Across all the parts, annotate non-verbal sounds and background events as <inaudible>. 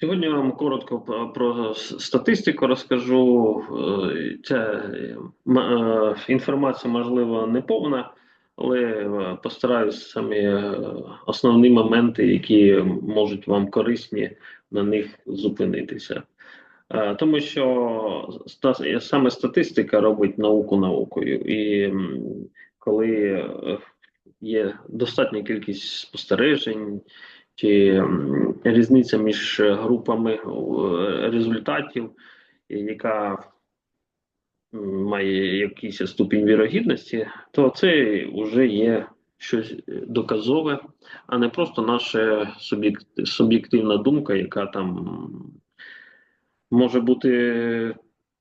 Сьогодні вам коротко про- статистику розкажу. Е, Ця е, інформація, можливо, не повна, але е, постараюсь самі основні моменти, які можуть вам корисні, на них зупинитися. Тому що саме статистика робить науку наукою. І коли є достатня кількість спостережень, чи різниця між групами е, результатів, яка має якийсь ступінь вірогідності, то це вже є щось доказове, а не просто наша суб'єктивна думка, яка там може бути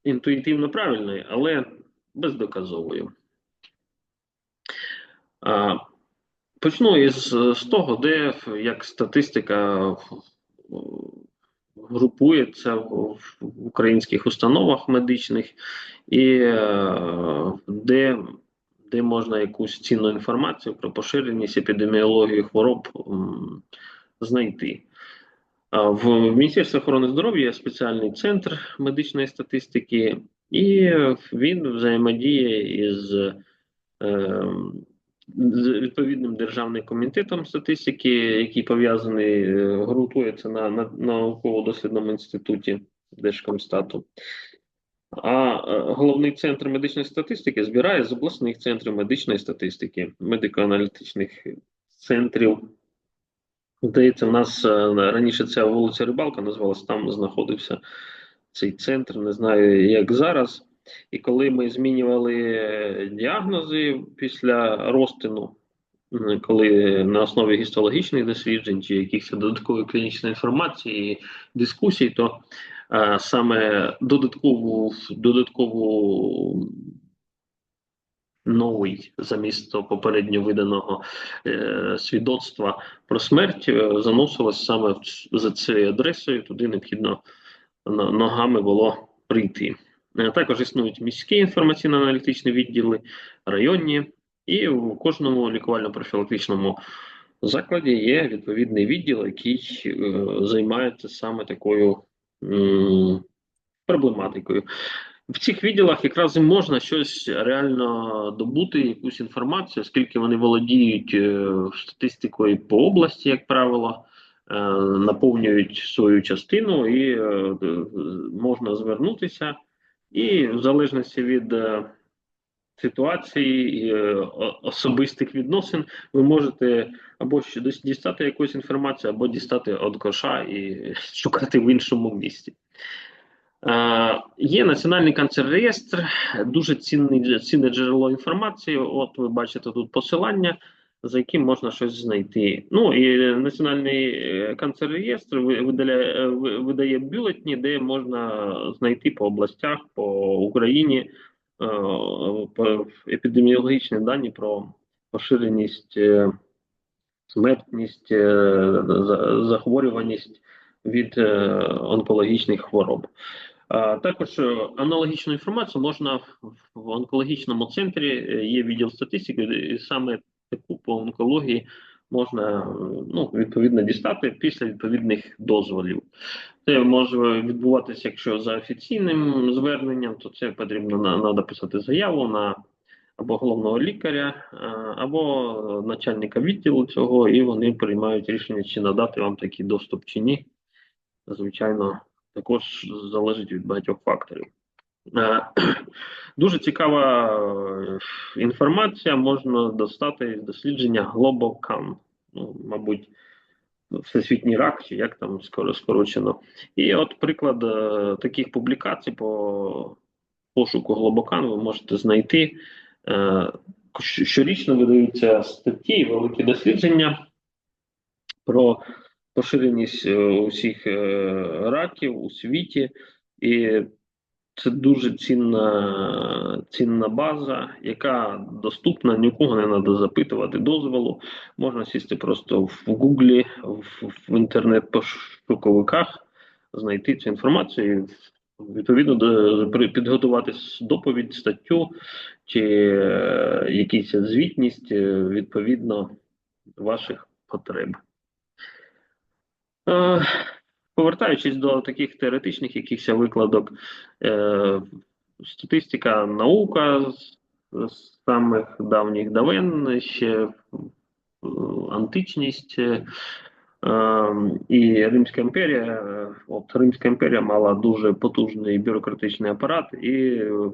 інтуїтивно правильною, але бездоказовою. Почну із з того, де як статистика е, групується в українських установах медичних, і е, де, де можна якусь цінну інформацію про поширеність епідеміології хвороб знайти. В Міністерстві охорони здоров'я є спеціальний центр медичної статистики, і він взаємодіє із е, відповідним державним комітетом статистики, який пов'язаний, е, ґрунтується на, на науково-дослідному інституті Держкомстату. А е, головний центр медичної статистики збирає з обласних центрів медичної статистики, медико-аналітичних центрів. Здається, в нас е, раніше ця вулиця Рибалка називалась, там знаходився цей центр, не знаю, як зараз. І коли ми змінювали е, діагнози після розтину, коли на основі гістологічних досліджень чи якихось додаткової клінічної інформації дискусій, то е, саме додаткову додаткову новий замість попередньо виданого е, свідоцтва про смерть е, заносилось саме за цією адресою. Туди необхідно ногами було прийти. Е, Також існують міські інформаційно-аналітичні відділи, районні, і в кожному лікувально-профілактичному закладі є відповідний відділ, який е, займається саме такою проблематикою. В цих відділах якраз і можна щось реально добути, якусь інформацію, оскільки вони володіють е, статистикою по області, як правило, наповнюють свою частину і можна звернутися. І в залежності від е, ситуації і е, особистих відносин, ви можете або дістати якусь інформацію, або дістати від коша і <laughs> шукати в іншому місці. Е, Є національний канцер-реєстр, дуже цінне джерело інформації. От ви бачите тут посилання, за яким можна щось знайти. Ну і національний е, канцер-реєстр ви- видаляє, е, ви- видає бюлетні, де можна знайти по областях, по Україні е, епідеміологічні дані про поширеність, смертність, захворюваність від онкологічних хвороб. Також аналогічну інформацію можна в- онкологічному центрі є відділ статистики, саме таку по онкології можна ну, відповідно дістати після відповідних дозволів. Це може відбуватися, якщо за офіційним зверненням, то це потрібно надо писати заяву на або головного лікаря, е, або начальника відділу цього, і вони приймають рішення, чи надати вам такий доступ чи ні. Звичайно, також залежить від багатьох факторів. Е, <clears throat> Дуже цікава е, інформація можна достати з дослідження GlobalCan. Ну, мабуть, всесвітній рак, чи як там скоро скорочено. І от приклад е, таких публікацій по пошуку GlobalCan ви можете знайти. Щорічно видаються статті, і великі дослідження про поширеність усіх раків у світі, і це дуже цінна, цінна база, яка доступна, нікого не треба запитувати дозволу. Можна сісти просто в Гуглі, в, в інтернет-пошуковиках, знайти цю інформацію. Відповідно, до- підготувати доповідь, статтю чи е, якісь звітність е, відповідно ваших потреб. Е, повертаючись до таких теоретичних якихось викладок, е, статистика наука з, з самих давніх давен, ще е, античність е, е, і Римська імперія. Е, От Римська імперія мала дуже потужний бюрократичний апарат, і е,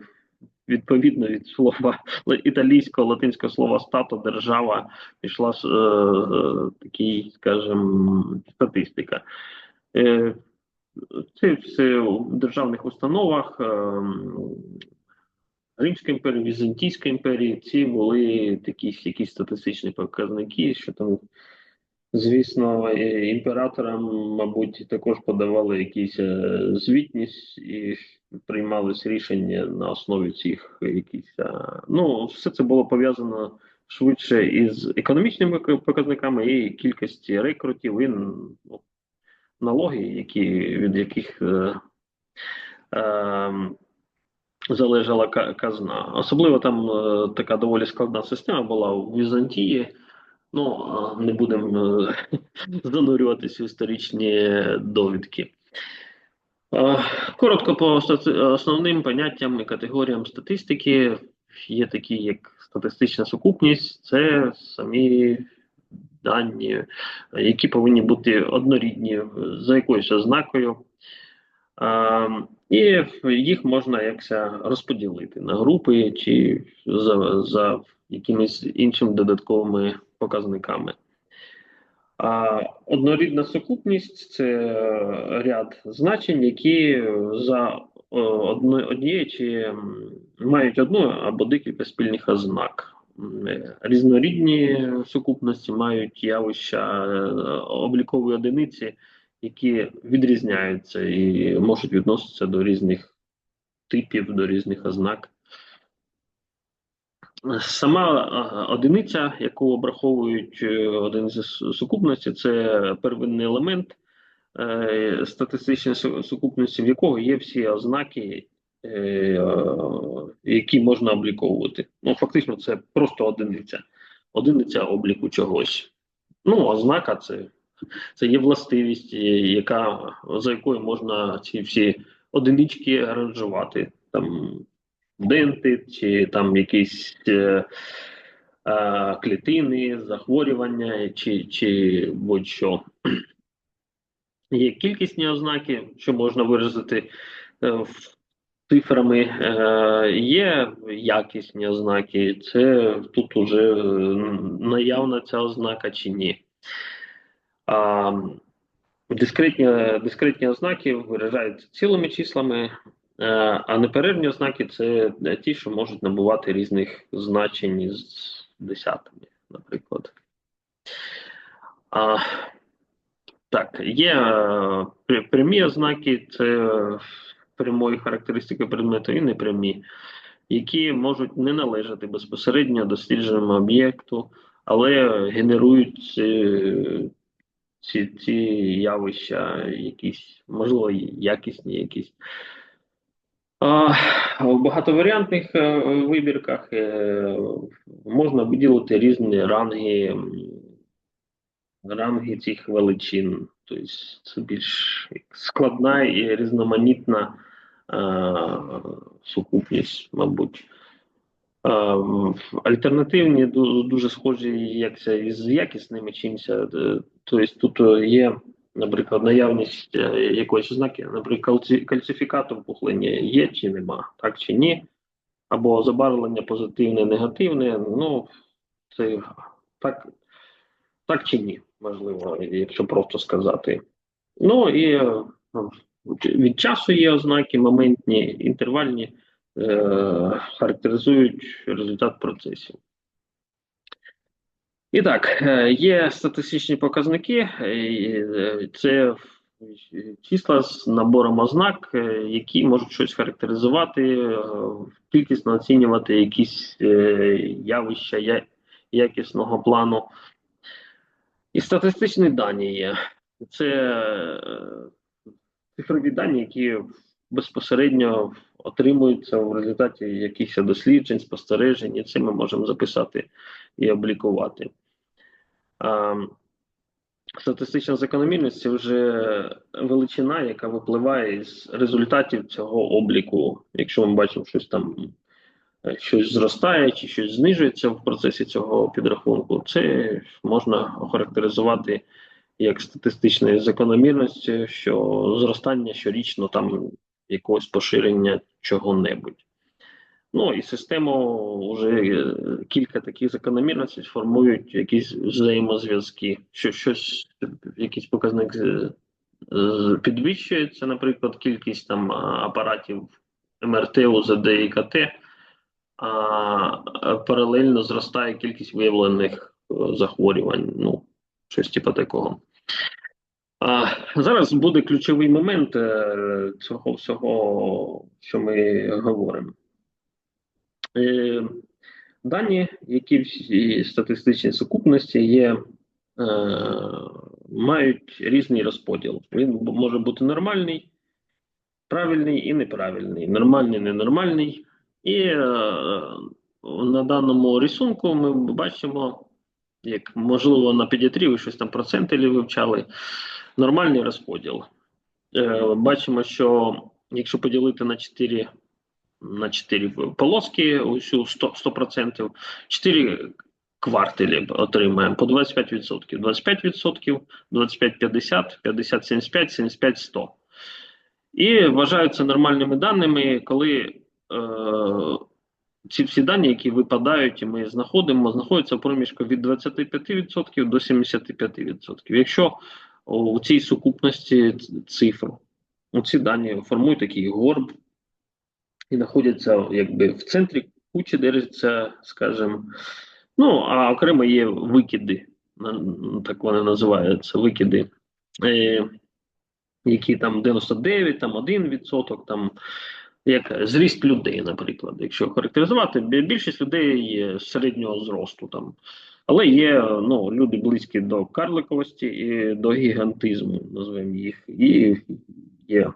відповідно від слова італійського латинського слова стато держава пішла е, е, такий, скажімо, статистика. Е, це все в державних установах е, Римської імперії, Візантійської імперії, ці були такі якісь статистичні показники, що там, звісно, е, імператорам, мабуть, також подавали якісь звітність і приймались рішення на основі цих якісь. Ну, все це було пов'язано швидше із економічними показниками і кількості рекрутів, і ну, налоги, які, від яких е, е, залежала казна. Особливо там е, така доволі складна система була в Візантії. Ну, не будемо е, <laughs> занурюватися в історичні довідки. Е, Коротко по основним поняттям і категоріям статистики є такі, як статистична сукупність, це самі дані, які повинні бути однорідні за якоюсь ознакою. І їх можна якся розподілити на групи чи за, за якимись іншими додатковими показниками. Однорідна сукупність це ряд значень, які за одно- однією чи мають одну або декілька спільних ознак. Різнорідні сукупності мають явища е, облікової одиниці, які відрізняються і можуть відноситися до різних типів, до різних ознак. Сама е, одиниця, яку обраховують е, одиниці сукупності, це первинний елемент статистичної сукупності, в якого є всі ознаки, які можна обліковувати. Ну, фактично, це просто одиниця. Одиниця обліку чогось. Ну, ознака це, це є властивість, е, яка, за якою можна ці всі одинички аранжувати. Там денти, чи там якісь е, е, клітини, захворювання, чи, чи будь-що. Є кількісні ознаки, що можна виразити е, в- цифрами, е, є якісні ознаки, це тут уже е, наявна ця ознака чи ні. Дискретні, дискретні ознаки виражаються цілими числами, е, а неперервні ознаки це ті, що можуть набувати різних значень з десятими, наприклад. А, так, є прямі ознаки, це прямої характеристики предмету і непрямі, які можуть не належати безпосередньо дослідженому об'єкту, але генерують е, ці, ці явища, якісь, можливо, якісні якісь. В багатоваріантних е, вибірках е, можна виділити різні ранги, ранги цих величин. Тобто це більш складна і різноманітна сукупність, мабуть. Е, альтернативні дуже схожі як із якісними чимся. Е, Тобто тут е, є, наприклад, наявність е, якоїсь ознаки, наприклад, в пухлині є чи нема, так чи ні, або забарвлення позитивне, негативне. Ну, це так, так чи ні, можливо, якщо просто сказати. Ну і е, від часу є ознаки, моментні, інтервальні, е, характеризують результат процесів. І так, е, є статистичні показники, е, е, це числа з набором ознак, які можуть щось характеризувати, кількісно оцінювати якісь явища якісного плану. І статистичні дані є. Це цифрові дані, які безпосередньо отримуються в результаті якихось досліджень, спостережень, і це ми можемо записати і облікувати. Статистична закономірність це вже величина, яка випливає з результатів цього обліку. Якщо ми бачимо щось там, е, щось зростає чи щось знижується в процесі цього підрахунку, це можна охарактеризувати як статистичної закономірності, що зростання щорічно там якогось поширення чого-небудь. Ну і систему вже е, кілька таких закономірностей формують якісь взаємозв'язки, що щось, якийсь показник підвищується, наприклад, кількість там апаратів МРТ, УЗД і КТ, а паралельно зростає кількість виявлених е, захворювань. Ну, щось типу такого. А Зараз буде ключовий момент е, цього всього, що ми говоримо. Е, дані, які в статистичній сукупності є, е, мають різний розподіл. Він може бути нормальний, правильний і неправильний, нормальний, ненормальний. І на даному рисунку ми бачимо, як можливо на педіатрії ви щось там проценти вивчали, нормальний розподіл. Бачимо, що якщо поділити на 4 на 4 полоски, усю 100%, 100%, 4 кварталі отримаємо по 25%. 25%, 25-50, 50-75, 75-100. І вважаються нормальними даними, коли е, ці всі дані, які випадають, і ми знаходимо, знаходяться в проміжку від 25% до 75%. Якщо у цій сукупності цифр, ці дані формують такий горб, і знаходяться якби в центрі кучі держаться, скажімо, ну, а окремо є викиди, так вони називаються, викиди, е, які там 99, там 1%, там як зріст людей, наприклад. Якщо характеризувати, більшість людей середнього зросту там. Але є ну, люди близькі до карликовості і до гігантизму, називаємо їх, і є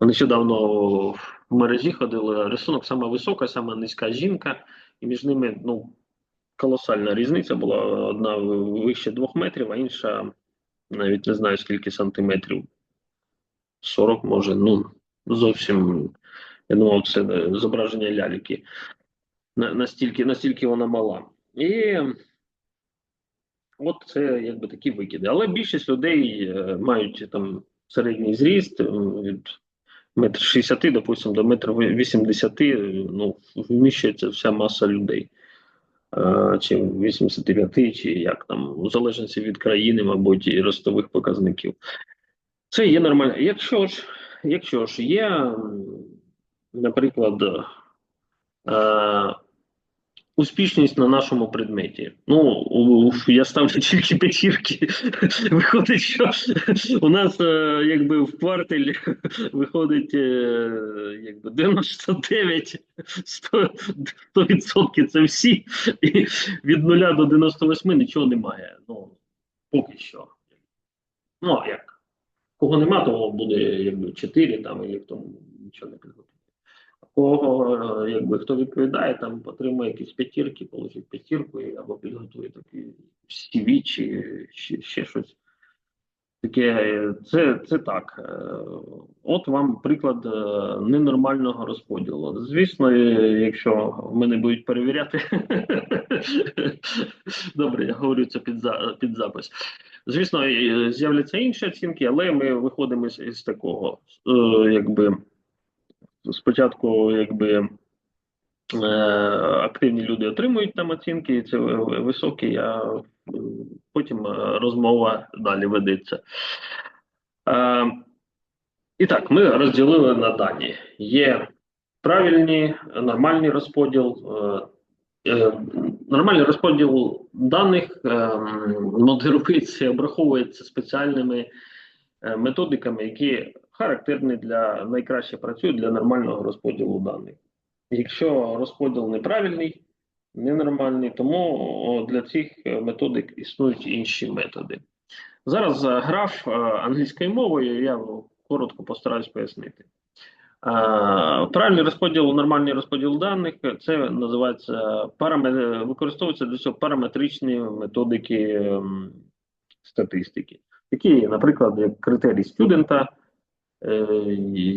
Нещодавно в мережі ходили рисунок саме висока, саме низька жінка, і між ними ну, колосальна різниця була одна вище двох метрів, а інша навіть не знаю скільки сантиметрів. 40 може, ну зовсім я думав, це зображення ляльки. Настільки настільки вона мала. І от це якби такі викиди. Але більшість людей е, мають там середній зріст від метр 60, допустим, до метр 80, ну, вміщується вся маса людей. Чи 85, чи як там, в залежності від країни, мабуть, і ростових показників. Це є нормально. Якщо ж якщо ж є, наприклад, Успішність на нашому предметі. Ну я ставлю <laughs> тільки п'ятірки. Виходить, що у нас е, якби в кварталі <laughs> виходить е, якби 99 100%, це всі, і від 0 до 98 нічого немає. Ну поки що. Ну як кого нема, того буде якби 4 там, і хто нічого не підготує кого е, якби хто відповідає, там отримує якісь п'ятірки, получить п'ятірку або підготує такі CV чи ще, ще щось. Таке, це це так. Е, от вам приклад е, ненормального розподілу. Звісно, якщо мене будуть перевіряти, <laughs> добре, я говорю це під під запис. Звісно, з'являться інші оцінки, але ми виходимо з такого, якби спочатку, якби е, активні люди отримують там оцінки, і це високі, а потім е, розмова далі ведеться. Е, і так, ми розділили на дані. Є правильні, нормальний розподіл. Нормальний розподіл даних модерується обраховується спеціальними методиками, які характерний для найкраще працює для нормального розподілу даних. Якщо розподіл неправильний, ненормальний, тому для цих е, методик існують інші методи. Зараз е, граф е, англійською мовою я коротко постараюсь пояснити. Правильний розподіл, нормальний розподіл даних це називається параметр, використовуються для цього параметричні методики ем, статистики, такі, наприклад, як критерій студента,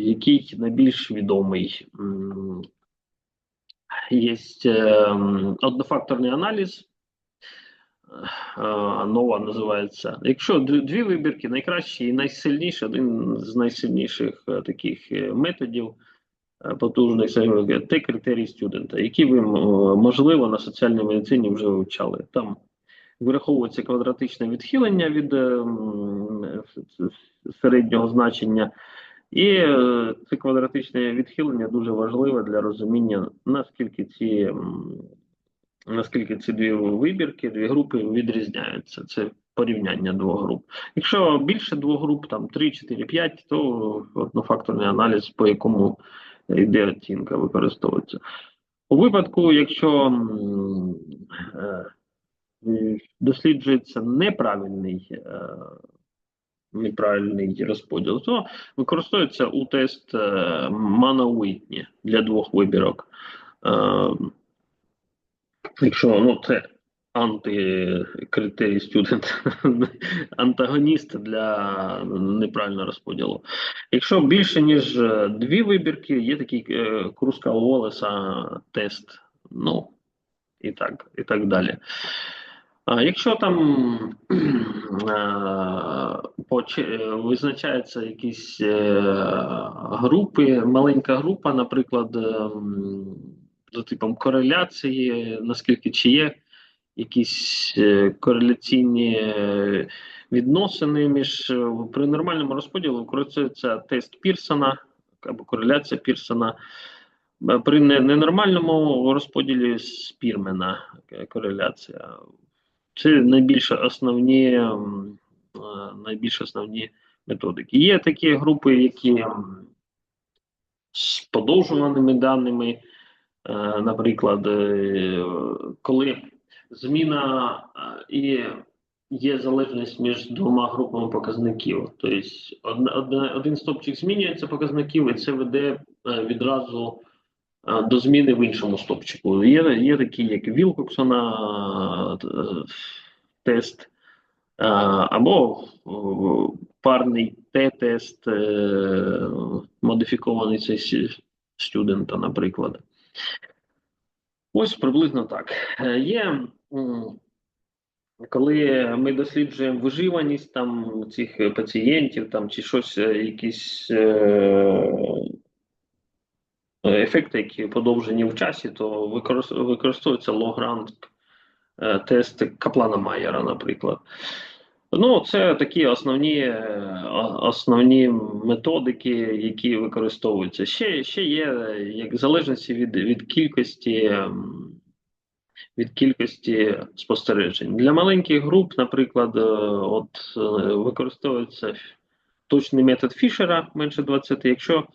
який найбільш відомий. Є ем, однофакторний аналіз, е, нова називається. Якщо дві вибірки, найкращий і найсильніший, один з найсильніших е, таких е, методів е, потужних це те критерій студента, які ви можливо на соціальній медицині вже вивчали. Там вираховується квадратичне відхилення від е, середнього значення. І е, це квадратичне відхилення дуже важливе для розуміння, наскільки ці, наскільки ці дві вибірки, дві групи відрізняються. Це порівняння двох груп. Якщо більше двох груп, там 3, 4, 5, то однофакторний аналіз, по якому йде оцінка, використовується. У випадку, якщо е, досліджується неправильний е, неправильний розподіл, то використовується у тест е, Мана Уітні для двох вибірок. Е, якщо ну, це антикритерій студент, <laughs> антагоніст для неправильного розподілу. Якщо більше, ніж е, дві вибірки, є такий Круска Волеса тест. Ну, і так, і так далі. Якщо там <clears throat> е, е, визначаються якісь е, групи, маленька група, наприклад, за типом кореляції, наскільки чи є якісь кореляційні відносини між при нормальному розподілі використовується тест Пірсона або кореляція Пірсона. При ненормальному розподілі Спірмена кореляція. Це найбільш основні, е, найбільш основні методики. Є такі групи, які з подовжуваними даними, е, наприклад, е, коли зміна і є залежність між двома групами показників. Тобто один стопчик змінюється показників, і це веде відразу до зміни в іншому стопчику. Є, є такі, як Вілкоксона е, тест, або парний Т-тест, е, модифікований цей студента, наприклад. Ось приблизно так. Е, Є, коли ми досліджуємо виживаність там цих пацієнтів там, чи щось, якісь ефекти, які подовжені в часі, то використ- використовується логранг е, тест Каплана Майера, наприклад. Ну, це такі основні, е, основні методики, які використовуються. Ще, ще є як залежності від, від кількості. ем, Від кількості спостережень для маленьких груп, наприклад, е, от використовується точний метод Фішера менше 20. Якщо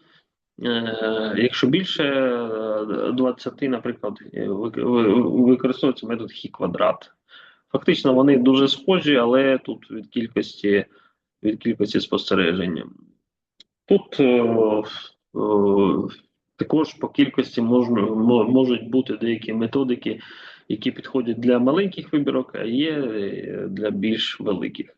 Якщо більше е, 20, наприклад, е, вик- ви- використовується метод хі квадрат. Фактично вони дуже схожі, але тут від кількості, від кількості спостережень. Тут е, е, також по кількості можна, можуть бути деякі методики, які підходять для маленьких вибірок, а є е, для більш великих.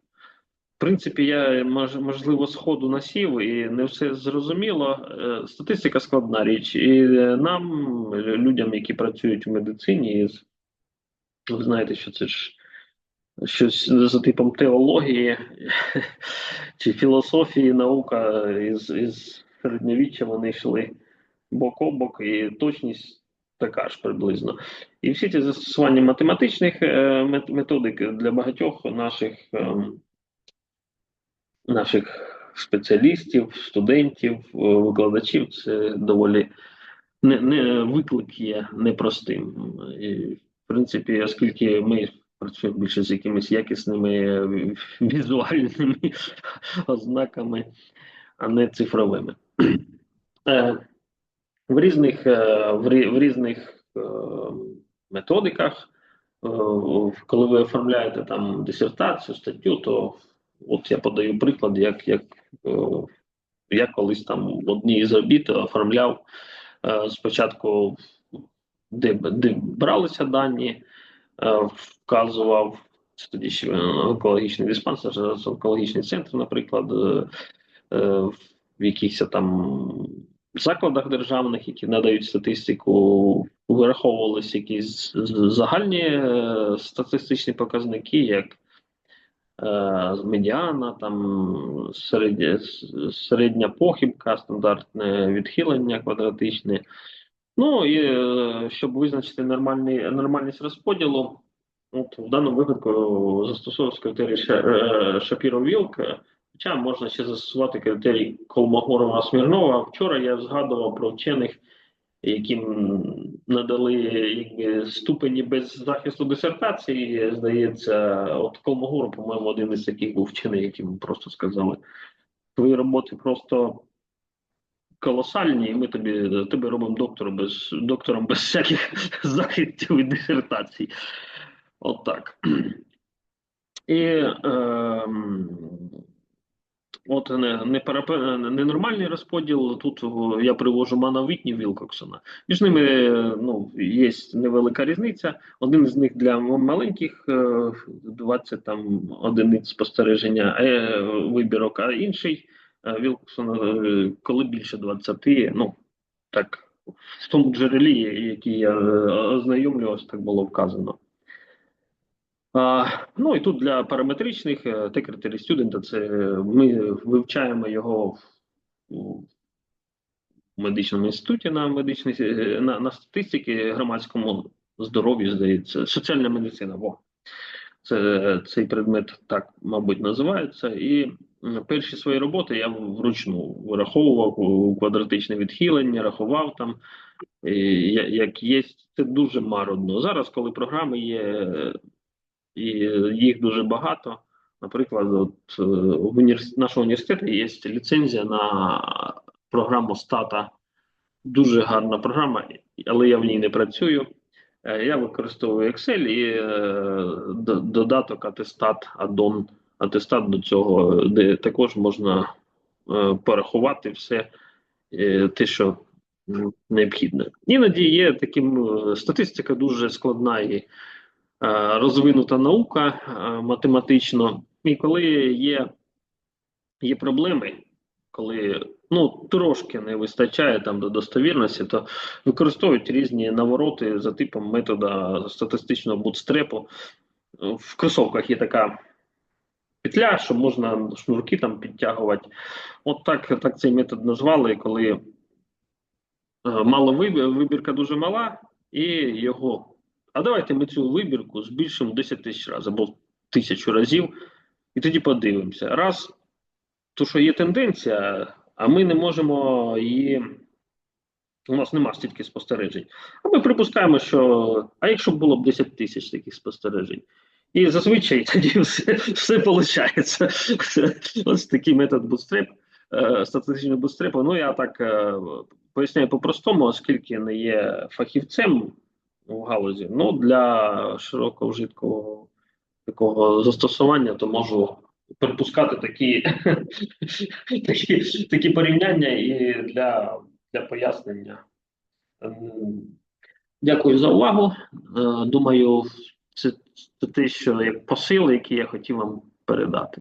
Принципі, я можливо сходу насів і не все зрозуміло. Е, Статистика складна річ, і е, нам, людям, які працюють в медицині, і ви знаєте, що це ж щось за типом теології <laughs> чи філософії, наука із, із середньовіччя вони йшли бок о бок, і точність така ж приблизно. І всі ці застосування математичних е, методик для багатьох наших. Наших спеціалістів, студентів, е, викладачів це доволі не, не виклик є непростим. І, в принципі, оскільки ми працюємо більше з якимись якісними е, візуальними <laughs> ознаками, а не цифровими. Е, В різних, в різних методиках, коли ви оформляєте там дисертацію, статтю, то От я подаю приклад, як, як е, я колись там в одній із робіт оформляв е, спочатку, де, де бралися дані, е, вказував тоді ще онкологічний диспансер, зараз онкологічний центр, наприклад, в якихось там закладах державних, які надають статистику, вираховувалися якісь загальні статистичні показники, як медіана, там середня, середня похибка, стандартне відхилення квадратичне. Ну і е, щоб визначити нормальний, нормальність розподілу, от в даному випадку застосовувався критерій шапіро вілк хоча можна ще застосувати критерій Колмогорова Смірнова. Вчора я згадував про вчених, яким надали якби, ступені без захисту дисертації. Здається, от Колмогоров, по-моєму, один із таких був вчений, яким просто сказали: твої роботи просто колосальні, і ми тобі тебе робимо доктором без доктором без всяких <laughs> захистів від дисертацій. От так. І ем, от не, не, перепе- ненормальний розподіл. Тут я привожу Мана Вітні Вілкоксона. Між ними е, ну, є невелика різниця. Один з них для маленьких е, 20 там одиниць спостереження е, вибірок, а інший е, Вілкоксон, е, коли більше 20, ну так в тому джерелі, який я е, ознайомлювався, так було вказано. Ну і тут для параметричних е, те студента, це е, ми вивчаємо його в, медичному інституті на медичній е, на, на статистиці громадському здоров'ю, здається, соціальна медицина. Во. Це цей предмет так, мабуть, називається. І перші свої роботи я вручну вираховував квадратичне відхилення, рахував там. І, як є, це дуже марудно. Зараз, коли програми є, е, і їх дуже багато. Наприклад, от е, в універс... нашого університету є ліцензія на програму Стата. Дуже гарна програма, але я в ній не працюю. Е, Я використовую Excel і е, додаток атестат, аддон, атестат до цього, де також можна е, порахувати все е, те, що необхідно. Іноді є таким е, статистика дуже складна і е, розвинута наука е, математично. І коли є, є проблеми, коли ну, трошки не вистачає там до достовірності, то використовують різні навороти за типом метода статистичного бутстрепу. В кросовках є така петля, що можна шнурки там підтягувати. От так, так цей метод назвали, коли е, мало вибір, вибірка дуже мала, і його. А давайте ми цю вибірку збільшимо 10 тисяч разів або тисячу разів, і тоді подивимося. Раз, то що є тенденція, а ми не можемо її. У нас нема стільки спостережень. А ми припускаємо, що а якщо б було б 10 тисяч таких спостережень, і зазвичай тоді все, все виходить. Ось такий метод бутстреп, е, статистичного бутстрепу. Ну я так е, поясняю по-простому, оскільки не є фахівцем у галузі. Ну для широко вжиткого такого застосування, то можу припускати такі, <laughs> такі, такі порівняння і для, для пояснення. Ем, Дякую за увагу. Е, Думаю, це, те, що як посил, який я хотів вам передати.